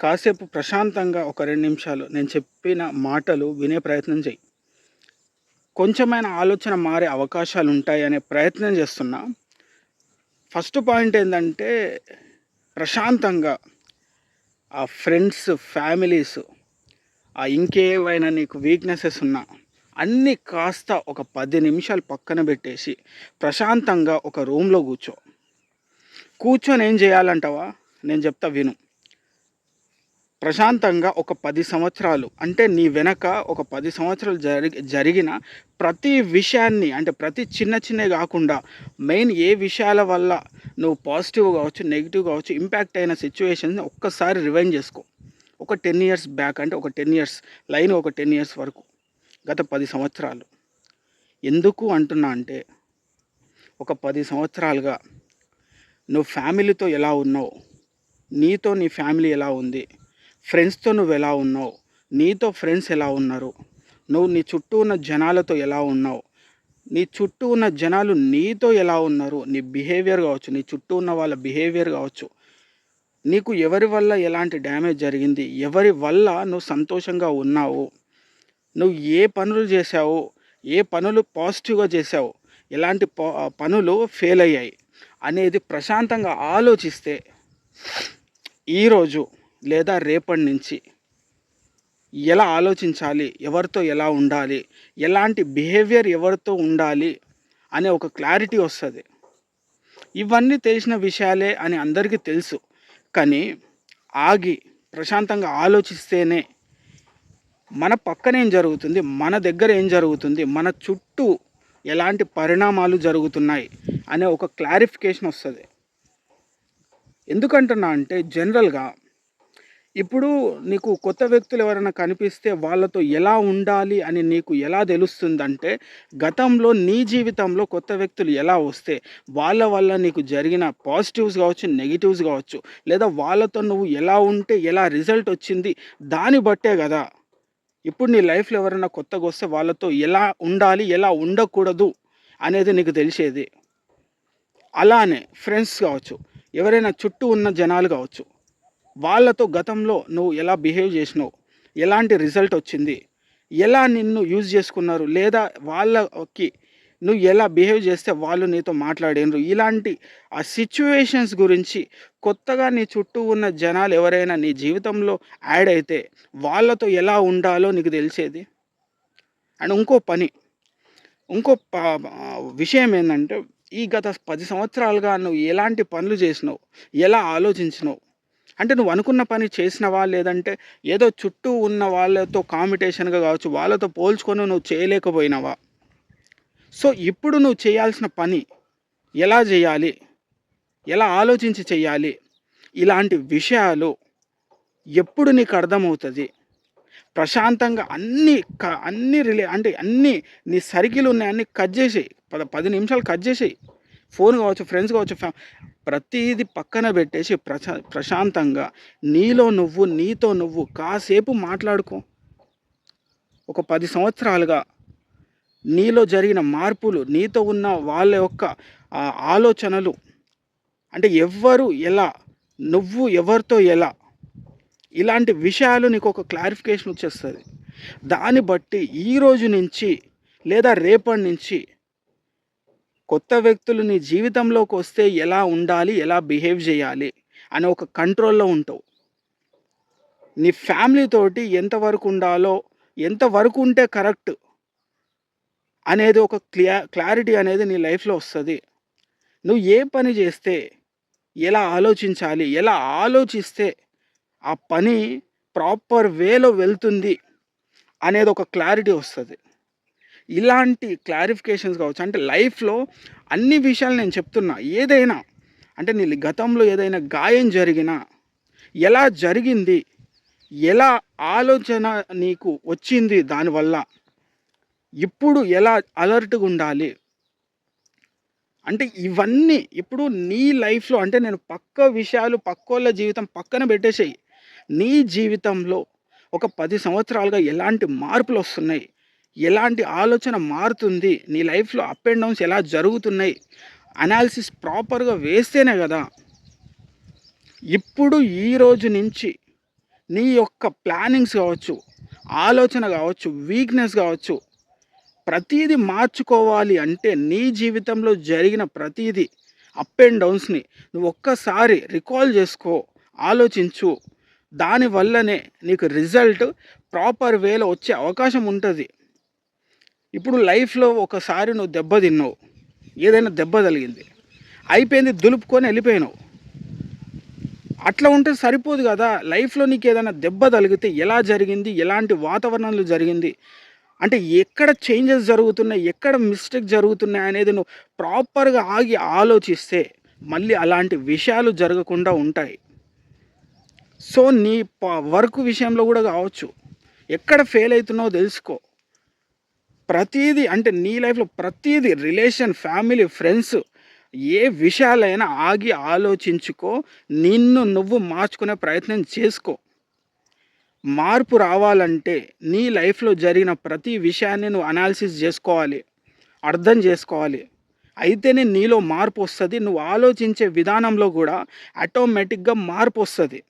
కాసేపు ప్రశాంతంగా ఒక రెండు నిమిషాలు నేను చెప్పిన మాటలు వినే ప్రయత్నం చేయి. కొంచెమైన ఆలోచన మారే అవకాశాలు ఉంటాయి అనే ప్రయత్నం చేస్తున్నా. ఫస్ట్ పాయింట్ ఏంటంటే ప్రశాంతంగా ఆ ఫ్రెండ్స్ ఫ్యామిలీస్ ఆ ఇంకేవైనా నీకు వీక్నెసెస్ ఉన్నా అన్నీ కాస్త ఒక పది నిమిషాలు పక్కన పెట్టేసి ప్రశాంతంగా ఒక రూమ్లో కూర్చో. కూర్చొని ఏం చేయాలంటావా? నేను చెప్తా విను. ప్రశాంతంగా ఒక పది సంవత్సరాలు అంటే నీ వెనక ఒక పది సంవత్సరాలు జరిగి జరిగిన ప్రతి విషయాన్ని అంటే ప్రతి చిన్న చిన్నవి కాకుండా మెయిన్ ఏ విషయాల వల్ల నువ్వు పాజిటివ్ కావచ్చు నెగిటివ్ కావచ్చు ఇంపాక్ట్ అయిన సిచ్యువేషన్స్ ఒక్కసారి రివైండ్ చేసుకో. ఒక టెన్ ఇయర్స్ బ్యాక్ అంటే ఒక టెన్ ఇయర్స్ లైన్ ఒక టెన్ ఇయర్స్ వరకు గత పది సంవత్సరాలు. ఎందుకు అంటున్నా అంటే ఒక పది సంవత్సరాలుగా నువ్వు ఫ్యామిలీతో ఎలా ఉన్నావు? నీతో నీ ఫ్యామిలీ ఎలా ఉంది? ఫ్రెండ్స్తో నువ్వు ఎలా ఉన్నావు? నీతో ఫ్రెండ్స్ ఎలా ఉన్నారు? నువ్వు నీ చుట్టూ ఉన్న జనాలతో ఎలా ఉన్నావు? నీ చుట్టూ ఉన్న జనాలు నీతో ఎలా ఉన్నారు? నీ బిహేవియర్ కావచ్చు నీ చుట్టూ ఉన్న వాళ్ళ బిహేవియర్ కావచ్చు. నీకు ఎవరి వల్ల ఎలాంటి డ్యామేజ్ జరిగింది? ఎవరి వల్ల నువ్వు సంతోషంగా ఉన్నావు? నువ్వు ఏ పనులు చేసావు ఏ పనులు పాజిటివ్గా చేసావు ఎలాంటి పనులు ఫెయిల్ అయ్యాయి? అనేది ప్రశాంతంగా ఆలోచిస్తే ఈరోజు లేదా రేపటి నుంచి ఎలా ఆలోచించాలి ఎవరితో ఎలా ఉండాలి ఎలాంటి బిహేవియర్ ఎవరితో ఉండాలి అనే ఒక క్లారిటీ వస్తుంది. ఇవన్నీ తెలిసిన విషయాలే అని అందరికీ తెలుసు. కానీ ఆగి ప్రశాంతంగా ఆలోచిస్తేనే మన పక్కన ఏం జరుగుతుంది మన దగ్గర ఏం జరుగుతుంది మన చుట్టూ ఎలాంటి పరిణామాలు జరుగుతున్నాయి అనే ఒక క్లారిఫికేషన్ వస్తుంది. ఎందుకంటున్నా అంటే జనరల్గా ఇప్పుడు నీకు కొత్త వ్యక్తులు ఎవరైనా కనిపిస్తే వాళ్ళతో ఎలా ఉండాలి అని నీకు ఎలా తెలుస్తుందంటే గతంలో నీ జీవితంలో కొత్త వ్యక్తులు ఎలా వస్తే వాళ్ళ వల్ల నీకు జరిగిన పాజిటివ్స్ కావచ్చు నెగిటివ్స్ కావచ్చు లేదా వాళ్ళతో నువ్వు ఎలా ఉంటే ఎలా రిజల్ట్ వచ్చింది దాన్ని బట్టే కదా. ఇప్పుడు నీ లైఫ్లో ఎవరైనా కొత్తగా వస్తే వాళ్ళతో ఎలా ఉండాలి ఎలా ఉండకూడదు అనేది నీకు తెలిసేది. అలానే ఫ్రెండ్స్ కావచ్చు ఎవరైనా చుట్టూ ఉన్న జనాలు కావచ్చు వాళ్ళతో గతంలో నువ్వు ఎలా బిహేవ్ చేసినావు? ఎలాంటి రిజల్ట్ వచ్చింది? ఎలా నిన్ను యూజ్ చేసుకున్నారు? లేదా వాళ్ళకి నువ్వు ఎలా బిహేవ్ చేస్తే వాళ్ళు నీతో మాట్లాడినరు? ఇలాంటి ఆ సిచ్యువేషన్స్ గురించి కొత్తగా నీ చుట్టూ ఉన్న జనాలు ఎవరైనా నీ జీవితంలో యాడ్ అయితే వాళ్ళతో ఎలా ఉండాలో నీకు తెలిసేది? అండ్ ఇంకో పని ఇంకో విషయం ఏంటంటే ఈ గత పది సంవత్సరాలుగా నువ్వు ఎలాంటి పనులు చేసినావు? ఎలా ఆలోచించినావు? అంటే నువ్వు అనుకున్న పని చేసినవా? లేదంటే ఏదో చుట్టూ ఉన్న వాళ్ళతో కాంపిటీషన్గా కావచ్చు వాళ్ళతో పోల్చుకొని నువ్వు చేయలేకపోయినావా? సో ఇప్పుడు నువ్వు చేయాల్సిన పని ఎలా చేయాలి? ఎలా ఆలోచించి చేయాలి? ఇలాంటి విషయాలు ఎప్పుడు నీకు అర్థమవుతుంది? ప్రశాంతంగా అన్ని క అన్ని రిలే అంటే అన్ని నీ సర్కిల్ ఉన్నాయి అన్ని కట్ చేసేయి. పద పది నిమిషాలు కట్ చేసేయి. ఫోన్ కావచ్చు ఫ్రెండ్స్ కావచ్చు ఫ్యా ప్రతీది పక్కన పెట్టేసి ప్రశా ప్రశాంతంగా నీలో నువ్వు నీతో నువ్వు కాసేపు మాట్లాడుకో. ఒక పది సంవత్సరాలుగా నీలో జరిగిన మార్పులు నీతో ఉన్న వాళ్ళ యొక్క ఆలోచనలు అంటే ఎవ్వరు ఎలా నువ్వు ఎవరితో ఎలా ఇలాంటి విషయాలు నీకు ఒక క్లారిఫికేషన్ వచ్చేస్తుంది. దాన్ని బట్టి ఈరోజు నుంచి లేదా రేపటి నుంచి కొత్త వ్యక్తులు నీ జీవితంలోకి వస్తే ఎలా ఉండాలి ఎలా బిహేవ్ చేయాలి అనే ఒక కంట్రోల్లో ఉంటావు. నీ ఫ్యామిలీతోటి ఎంతవరకు ఉండాలో ఎంతవరకు ఉంటే కరెక్ట్ అనేది ఒక క్లియా క్లారిటీ అనేది నీ లైఫ్లో వస్తుంది. నువ్వు ఏ పని చేస్తే ఎలా ఆలోచించాలి ఎలా ఆలోచిస్తే ఆ పని ప్రాపర్ వేలో వెళ్తుంది అనేది ఒక క్లారిటీ వస్తుంది. ఇలాంటి క్లారిఫికేషన్స్ కావచ్చు అంటే లైఫ్లో అన్ని విషయాలు నేను చెప్తున్నా. ఏదైనా అంటే నీ గతంలో ఏదైనా గాయం జరిగినా ఎలా జరిగింది ఎలా ఆలోచన నీకు వచ్చింది దానివల్ల ఇప్పుడు ఎలా అలర్ట్గా ఉండాలి అంటే ఇవన్నీ ఇప్పుడు నీ లైఫ్లో అంటే నేను పక్క విషయాలు పక్కోళ్ళ జీవితం పక్కన పెట్టేసేయి. నీ జీవితంలో ఒక పది సంవత్సరాలుగా ఎలాంటి మార్పులు వస్తున్నాయి? ఎలాంటి ఆలోచన మారుతుంది? నీ లైఫ్లో అప్ అండ్ డౌన్స్ ఎలా జరుగుతున్నాయి? అనాలిసిస్ ప్రాపర్గా వేస్తేనే కదా. ఇప్పుడు ఈ రోజు నుంచి నీ యొక్క ప్లానింగ్స్ కావచ్చు ఆలోచన కావచ్చు వీక్నెస్ కావచ్చు ప్రతీది మార్చుకోవాలి అంటే నీ జీవితంలో జరిగిన ప్రతీది అప్ అండ్ డౌన్స్ని నువ్వు ఒక్కసారి రికాల్ చేసుకో ఆలోచించు. దానివల్లనే నీకు రిజల్ట్ ప్రాపర్ వేలో వచ్చే అవకాశం ఉంటుంది. ఇప్పుడు లైఫ్లో ఒకసారి నువ్వు దెబ్బ తిన్నావు. ఏదైనా దెబ్బ తగిలింది. అయిపోయింది దులుపుకొని వెళ్ళిపోయినావు. అట్లా ఉంటే సరిపోదు కదా. లైఫ్లో నీకు ఏదైనా దెబ్బ తగిలితే ఎలా జరిగింది? ఎలాంటి వాతావరణంలో జరిగింది? అంటే ఎక్కడ చేంజెస్ జరుగుతున్నాయి? ఎక్కడ మిస్టేక్ జరుగుతున్నాయి అనేది నువ్వు ప్రాపర్గా ఆగి ఆలోచిస్తే మళ్ళీ అలాంటి విషయాలు జరగకుండా ఉంటాయి. సో నీ వర్క్ విషయంలో కూడా కావచ్చు. ఎక్కడ ఫెయిల్ అవుతున్నావో తెలుసుకో. ప్రతీది అంటే నీ లైఫ్లో ప్రతీది రిలేషన్ ఫ్యామిలీ ఫ్రెండ్స్ ఏ విషయాలైనా ఆగి ఆలోచించుకో నిన్ను నువ్వు మార్చుకునే ప్రయత్నం చేసుకో. మార్పు రావాలంటే నీ లైఫ్లో జరిగిన ప్రతి విషయాన్ని నువ్వు అనాలిసిస్ చేసుకోవాలి అర్థం చేసుకోవాలి. అయితేనే నీలో మార్పు వస్తుంది నువ్వు ఆలోచించే విధానంలో కూడా ఆటోమేటిక్గా మార్పు వస్తుంది.